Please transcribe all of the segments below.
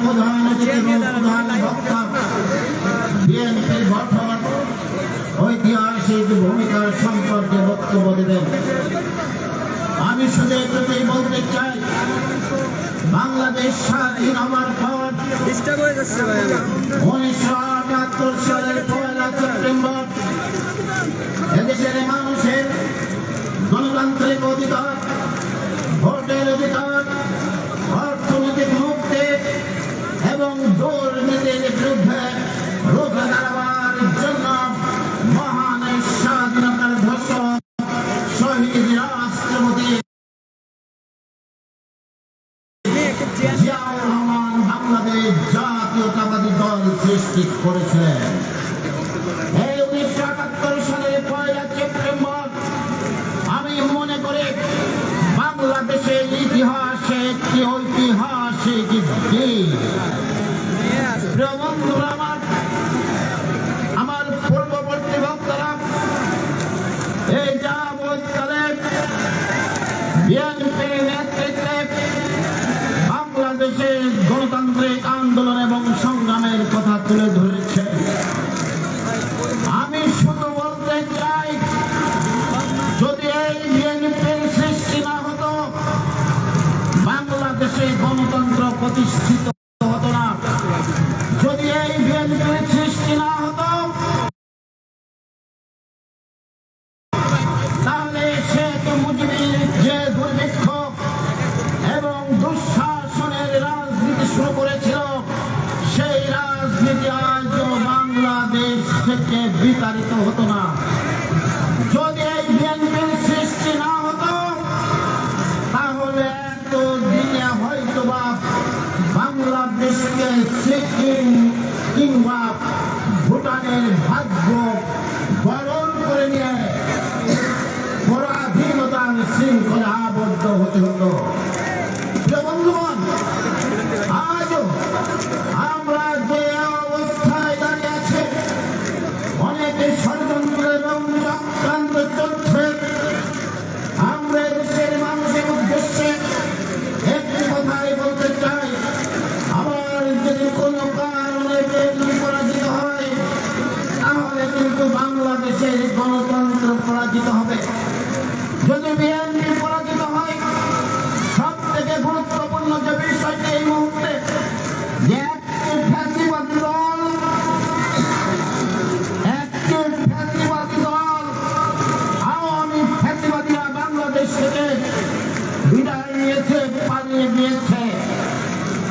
প্রধান সচিব প্রধান ঐতিহাসিক ভূমিকার সম্পর্কে বক্তব্য দেবেন আমি শুধু একটুতেই বলতে চাই বাংলাদেশ স্বাধীন আমার পর উনিশশো আটাত্তর সালের পয়লা সেপ্টেম্বর এদেশের মানুষের গণতান্ত্রিক অধিকার ভোটের অধিকার আমার পূর্ববর্তী ভক্তরা নেতৃত্বে বাংলাদেশের গণতান্ত্রিক আন্দোলন এবং সংগ্রামের কথা তুলে ধরে গণতন্ত্র প্রতিষ্ঠিত হতো না। যদি এই বিএনপি Xét 画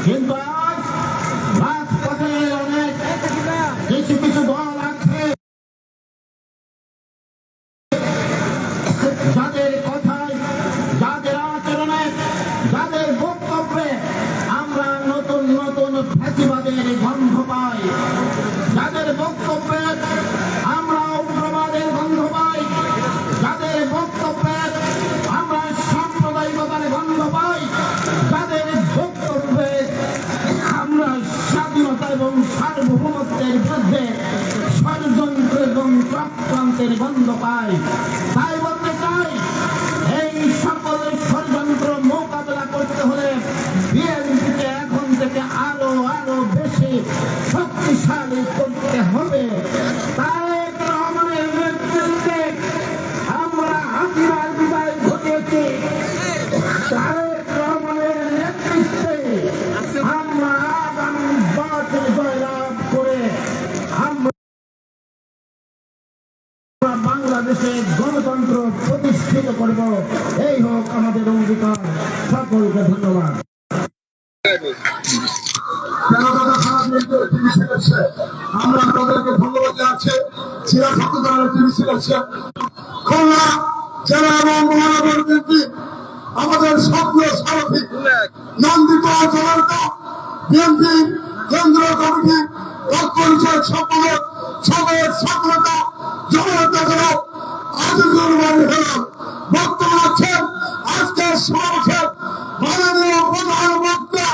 Gente হুকুমতের বিরুদ্ধে ষড়যন্ত্র এবং চক্রান্তের বন্ধ পায়। করছে খুলনা জেলা এবং মহানগর বিএনপি আমাদের সক্রিয় সারথী নন্দিত জলান্ত বিএনপি, কেন্দ্রীয় কমিটি তৎপরিচয় সম্পাদক সবের সক্রিয়তা জনতা জেলা আজিজুর বাড়ি হলাম বক্তব্য রাখছেন। আজকের সমাবেশের মাননীয় প্রধান বক্তা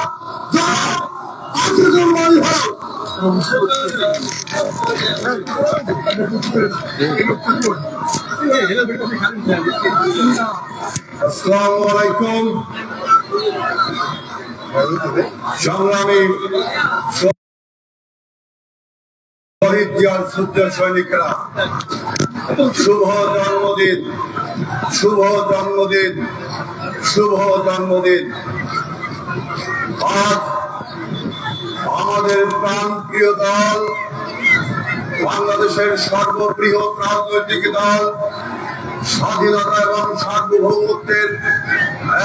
জনাব আজিজুর বাড়ি হলাম আসসালামু সংগ্রামী শহীদ জিয়ার শুদ্ধ সৈনিকরা, শুভ জন্মদিন শুভ জন্মদিন শুভ জন্মদিন। আজ আমাদের প্রাণ প্রিয় দল বাংলাদেশের সর্ববৃহৎ রাজনৈতিক দল, স্বাধীনতা এবং সার্বভৌমত্বের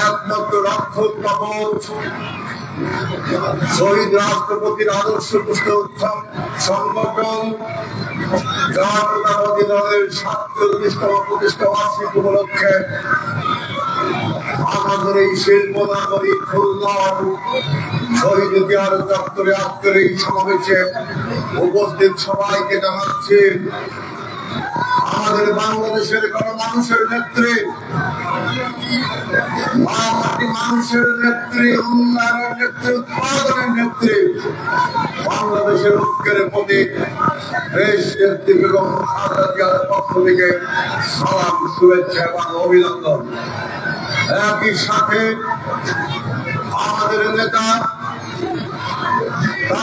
একমাত্র রক্ষক কবচ শহীদ রাষ্ট্রপতির আদর্শ পুস্তক সংগঠন জাতীয়তাবাদী দলের সাতচল্লিশতম প্রতিষ্ঠা বার্ষিক উপলক্ষে আমাদের এই শিল্প নাগরিক খুলনার শহীদ জিয়ার দপ্তরে আজকের এই সমাবেশে উপস্থিত সবাইকে জানাচ্ছি আমাদের বাংলাদেশের কোন মানুষের নেত্রী মানুষের নেত্রী উন্নয়নের নেত্রী, উৎপাদনের নেত্রী, বাংলাদেশের ঐক্যের প্রতি পক্ষ থেকে সালাম, শুভেচ্ছা এবং অভিনন্দন। একই সাথে আমাদের নেতা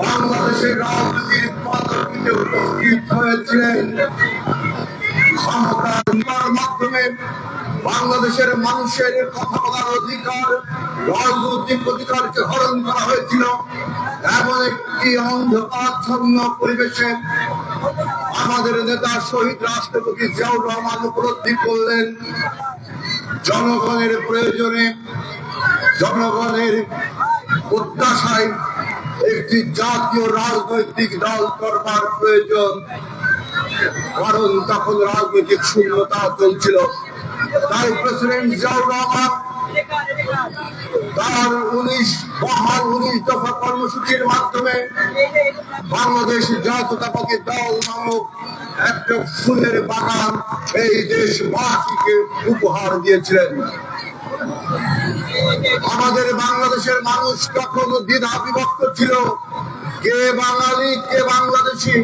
বাংলাদেশের হয়েছিলেন মাধ্যমে বাংলাদেশের মানুষের কথা বলার অধিকার রাজনৈতিক অধিকারকে হরণ করা হয়েছিল। এমন একটি অন্ধকারচ্ছন্ন পরিবেশে আমাদের নেতা শহীদ রাষ্ট্রপতি জিয়াউর রহমান উপলব্ধি করলেন। জনগণের প্রয়োজনে, জনগণের প্রত্যাশায় একটি জাতীয় রাজনৈতিক দল করবার প্রয়োজন। কারণ তখন রাজনৈতিক শূন্যতা চলছিল। তাই প্রেসিডেন্ট জিয়াউর রহমান তার উনিশ মহান উনিশ দফা কর্মসূচির মাধ্যমে বাংলাদেশ জাতীয়তাবাদী দল নামক একটা ফুলের বাগান এই দেশবাসীকে উপহার দিয়েছিলেন। আমাদের বাংলাদেশের মানুষ কখনো দ্বিধা বিভক্ত ছিল। কে বাঙালি, কে বাংলাদেশি,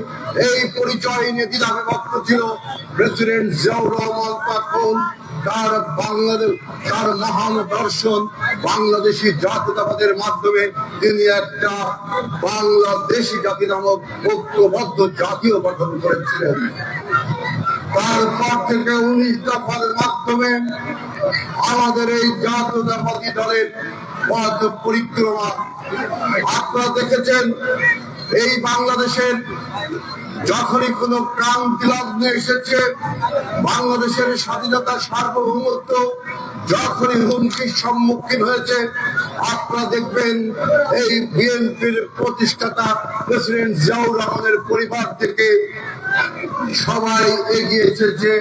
এই পরিচয় নিয়ে দ্বিধা বিভক্ত ছিল। প্রেসিডেন্ট জিয়াউর রহমান তখন তার বাংলাদেশ, তার মহান দর্শন বাংলাদেশি জাতীয়তাবাদের মাধ্যমে তিনি একটা বাংলাদেশি জাতি নামক ঐক্যবদ্ধ জাতীয় গঠন করেছিলেন। তারপর থেকে উনিশ দফার মাধ্যমে আমাদের এই জাতীয়তাবাদী দলের পরিক্রমা। আপনারা দেখেছেন, এই বাংলাদেশের যখনই কোন ক্রান্তি লগ্নে এসেছে, বাংলাদেশের স্বাধীনতা সার্বভৌমত্ব যখনই হুমকির সম্মুখীন হয়েছে, আপনারা দেখবেন এই বিএনপির প্রতিষ্ঠাতা প্রেসিডেন্ট জিয়াউর রহমানের পরিবার থেকে সবাই এগিয়ে এসেছে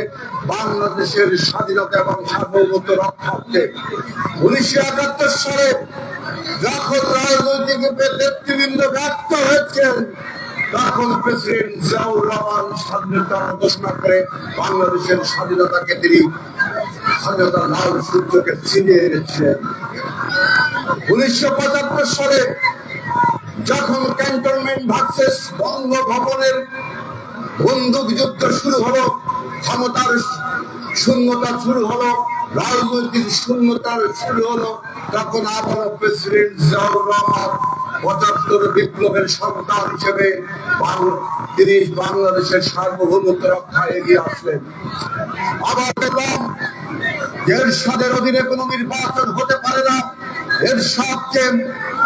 বাংলাদেশের স্বাধীনতা এবং সার্বভৌমত্ব রক্ষার্থে উনিশশো একাত্তর সালে যখন রাজনৈতিক নেতৃবৃন্দ ব্যর্থ হয়েছেন, তখন প্রেসিডেন্ট জিয়াউর রহমান স্বাধীনতা ঘোষণা করে বাংলাদেশের স্বাধীনতাকে তিনি স্বাধীনতার লাল সূর্যকে ছিনিয়ে এনেছিলেন উনিশশো পঁচাত্তর সালে যখন ক্যান্টনমেন্ট ভার্সেস বঙ্গভবনের বন্দুক যুদ্ধ শুরু হলো, ক্ষমতার শূন্যতা শুরু হলো, রাজনৈতিক শূন্যতার শুরু হলো। তখন আবার প্রেসিডেন্ট জিয়াউর পঁচাত্তর বিপ্লবের সন্তান হিসেবে তিনি বাংলাদেশের সার্বভৌমত্ব রক্ষায় এগিয়ে আসলেন। আবার দেখলাম, এরশাদের অধীনে কোনো নির্বাচন হতে পারে না। এরশাদকে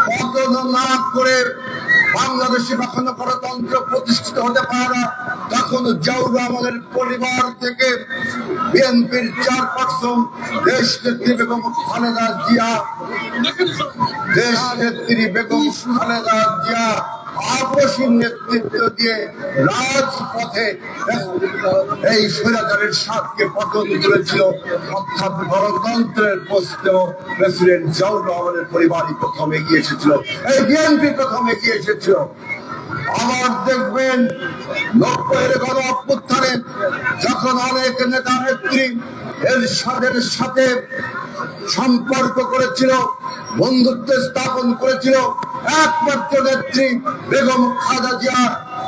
পতন না করে বাংলাদেশে কখনো গণতন্ত্র প্রতিষ্ঠিত হতে পারে না। তখন জাউর আমাদের পরিবার থেকে বিএনপির চেয়ারপারসন দেশ নেত্রী বেগম খালেদা জিয়া, দেশ নেত্রী বেগম খালেদা জিয়া আপসীর নেতৃত্ব দিয়ে রাজপথে এই স্বৈরাচারের সাতকে পতন করেছিল অর্থাৎ গণতন্ত্রের প্রশ্ন প্রেসিডেন্ট জিয়াউর রহমানের পরিবারই প্রথম এগিয়ে এসেছিল। এই বিএনপি প্রথম এগিয়ে এসেছিল। আবার দেখবেন নব্বইয়ের গণ অভ্যুত্থানে যখন অনেক নেতা নেত্রী এরশাদের সাথে সম্পর্ক করেছিল, বন্ধুত্ব স্থাপন করেছিল একমাত্র নেত্রী বেগম খাদা জিয়া,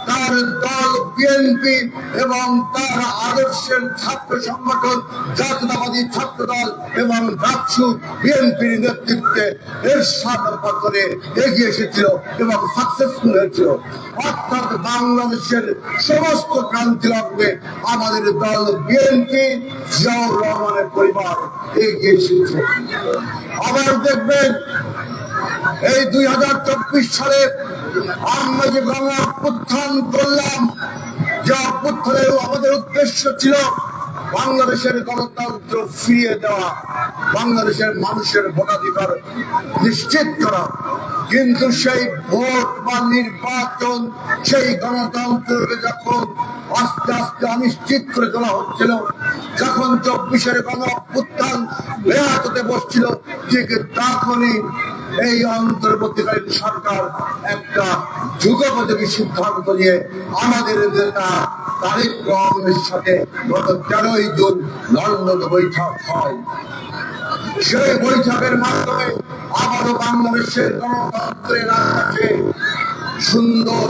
তার দল বিএনপি এবং তার আদর্শের ছাত্র সংগঠন জাতীয়তাবাদী ছাত্র দল এবং ডাকসু বিএনপির নেতৃত্বে এরশাদ পথে এগিয়ে এসেছিল এবং সাকসেসফুল হয়েছিল। অর্থাৎ বাংলাদেশের সমস্ত ক্রান্তি লগ্নে আমাদের দল বিএনপি, জিয়াউর রহমানের পরিবার এগিয়ে এসেছে। আবার দেখবেন এই দুই হাজার চব্বিশ সালে আমরা যে গণ অভ্যুত্থান করলাম, যে অভ্যুত্থানের আমাদের উদ্দেশ্য ছিল বাংলাদেশের গণতন্ত্র ফিরিয়ে দেওয়া, বাংলাদেশের মানুষের ভোটাধিকার নিশ্চিত করা। কিন্তু সেই ভোট বা নির্বাচন, সেই গণতন্ত্রকে যখন আস্তে আস্তে অনিশ্চিত করে তোলা হচ্ছিল, যখন চব্বিশের গণ অভ্যুত্থান বেহাত হতে বসছিল, ঠিক তখনই এই অন্তর্বর্তীকালীন সরকার একটা যুগোপযোগী সিদ্ধান্ত নিয়ে আমাদের নেতা তারেক রহমানের সাথে গত তেরোই জুন লন্ডন বৈঠক হয়। সেই বৈঠকের মাধ্যমে আবারও বাংলাদেশের গণতন্ত্রের সুন্দর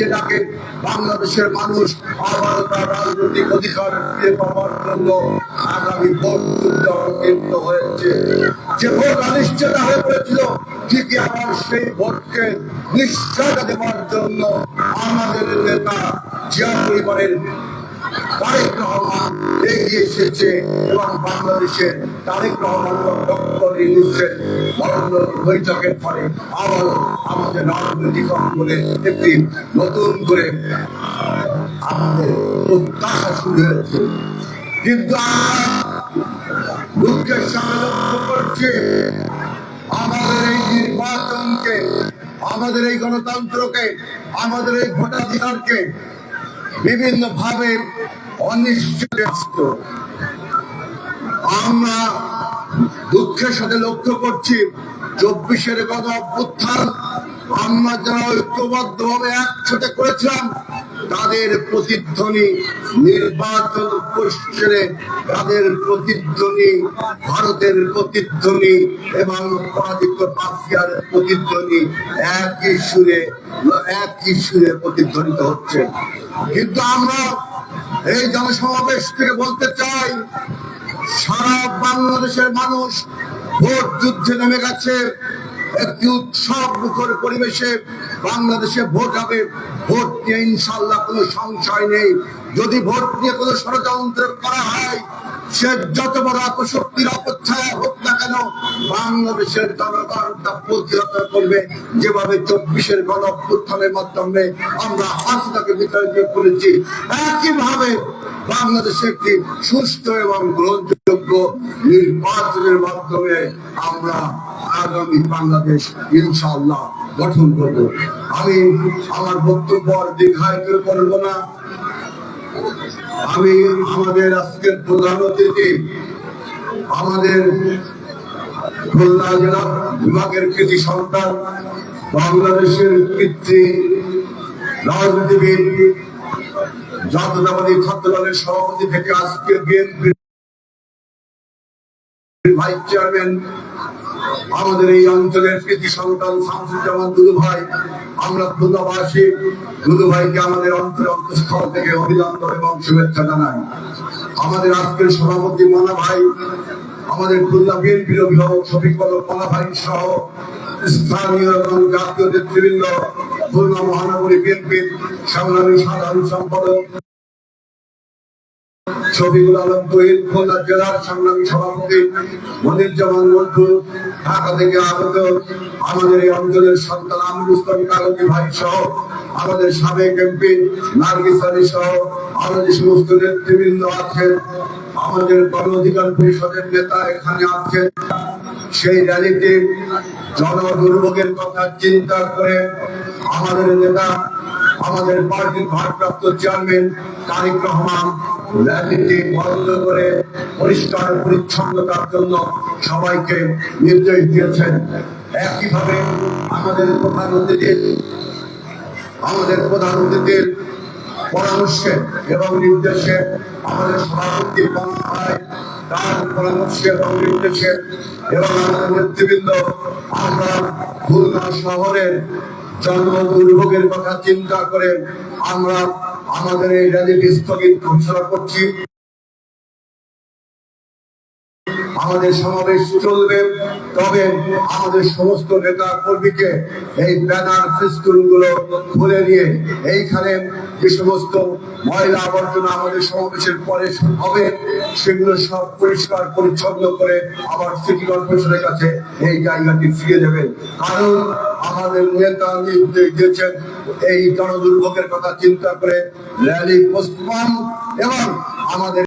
যেটাকে বাংলাদেশের মানুষ আবার তার রাজনৈতিক অধিকার ফিরে পাওয়ার জন্য আগামী ভোট হয়েছে। যে ভোট অনিশ্চয়তা হয়ে পড়েছিল, ঠিকই আবার সেই ভোটকে নিশ্চয়তা দেওয়ার জন্য আমাদের নেতা জিয়া পরিবারের তারেক রহমান এগিয়ে এসেছে এবং তারেক রহমান বৈঠকের ফলে আমাদের রাজনৈতিক অঙ্গনে একটি নতুন করে আমাদের প্রত্যাশা শুরু হয়েছে। কিন্তু আমরা করছি, আমাদের এই নির্বাচনকে, আমাদের এই গণতন্ত্রকে, আমাদের এই ভোটাধিকারকে বিভিন্ন ভাবে অনিশ্চিত আমরা দুঃখের সাথে লক্ষ্য করছি, চব্বিশের গণ অভ্যুত্থান আমরা যারা ঐক্যবদ্ধ ভাবে একসাথে করেছিলাম তাদের প্রতিধ্বনি নির্বাচন পশ্চিমে তাদের প্রতিধ্বনি, ভারতের প্রতিধ্বনি এবং পরাজিত পাকিয়ার প্রতিধ্বনি একই সুরে একই সুরে প্রতিধ্বনিত হচ্ছে। কিন্তু আমরা এই জনসমাবেশ থেকে বলতে চাই, সারা বাংলাদেশের মানুষ ভোট যুদ্ধে নেমে গেছে। একটি উৎসব মুখর পরিবেশে বাংলাদেশে ভোট হবে। ভোট নিয়ে ইনশাল্লাহ কোনো সংশয় নেই। যদি ভোট নিয়ে কোনো ষড়যন্ত্র করা হয়, সে যত বড় অপশক্তির অপচ্ছায়া হোক না কেন বাংলাদেশের জনগণ তা প্রতিহত করবে। যেভাবে চব্বিশের গণ অভ্যুত্থানের মাধ্যমে আমরা হাসিনাকে বিতাড়িত করেছি, একইভাবে বাংলাদেশে একটি সুস্থ এবং গ্রহণযোগ্য নির্বাচনের মাধ্যমে আমরা আগামী বাংলাদেশ ইনশাআল্লাহ গঠন করব। আমি আমার বক্তব্য দীর্ঘায়িত করব না। আমি আমাদের আজকের প্রধান অতিথি, আমাদের খুলনা জেলা বিভাগের কৃতি সন্তান, বাংলাদেশের কৃত্রি রাজনীতিবিদ জাতীয়তাবাদী ছাত্র দলের সভাপতি থেকে আজকে ভাইস চেয়ারম্যান আমাদের এই অঞ্চলের কৃতি সন্তান শামসুজ্জামান দুদু ভাই। আমরা খুলনাবাসী দুদু ভাইকে আমাদের অন্তর অন্তঃস্থল থেকে অভিনন্দন এবং শুভেচ্ছা জানাই। আমাদের আজকের সভাপতি মানা ভাই, আমাদের খুলনা বিএনপির অভিভাবক শফিক বল মানা ভাই সহ স্থানীয় এবং জাতীয় নেতৃবৃন্দ মহানগরী বিএনপির সংগ্রামী সাধারণ সম্পাদক শফিকুল আলম তহিদ খুলনা জেলার সংগ্রামী সভাপতি মনিরুজ্জামান মন্টু ঢাকা থেকে আগত আমাদের এই অঞ্চলের সন্তান আমির ইসলাম কাগজি ভাই সহ আমাদের সাবেক এমপি নার্গিস আলী সহ আরও সমস্ত নেতৃবৃন্দ আছেন, আমাদের গণ অধিকার পরিষদের নেতা এখানে আছেন। সেই র্যালিতে জনদুর্ভোগের কথা চিন্তা করে আমাদের নেতা, আমাদের পার্টির ভারপ্রাপ্ত চেয়ারম্যান তারিক রহমান র্যালিটি বন্ধ করে পরিষ্কার পরিচ্ছন্নতার জন্য সবাইকে নির্দেশ দিয়েছেন। একইভাবে আমাদের প্রধান অতিথি আমাদের প্রধান অতিথির পরামর্শে এবং নির্দেশে আমাদের সভাপতি তার পরামর্শে এবং নির্দেশে এবং আমাদের নেতৃবৃন্দ, আমরা খুলনা শহরের জন্ম দুর্ভোগের কথা চিন্তা করে আমরা আমাদের এই র্যালিটি স্থগিত ঘোষণা করছি। আমাদের সমাবেশ চলবে। তবে আমাদের সমস্ত নেতা কর্মীকে এই ব্যানার ফেস্টুনগুলো খুলে নিয়ে এইখানে যে সমস্ত ময়লা আবর্জনা আমাদের সমাবেশের পরে হবে, সেগুলো সব পরিষ্কার, পরিচ্ছন্ন করে আবার সিটি কর্পোরেশনের কাছে এই জায়গাটি ফিরিয়ে দেবেন। কারণ আমাদের নেতা নির্দেশ দিয়েছেন এই জনদুর্ভোগের কথা চিন্তা করে র্যালি পোস্টপন এবং আমাদের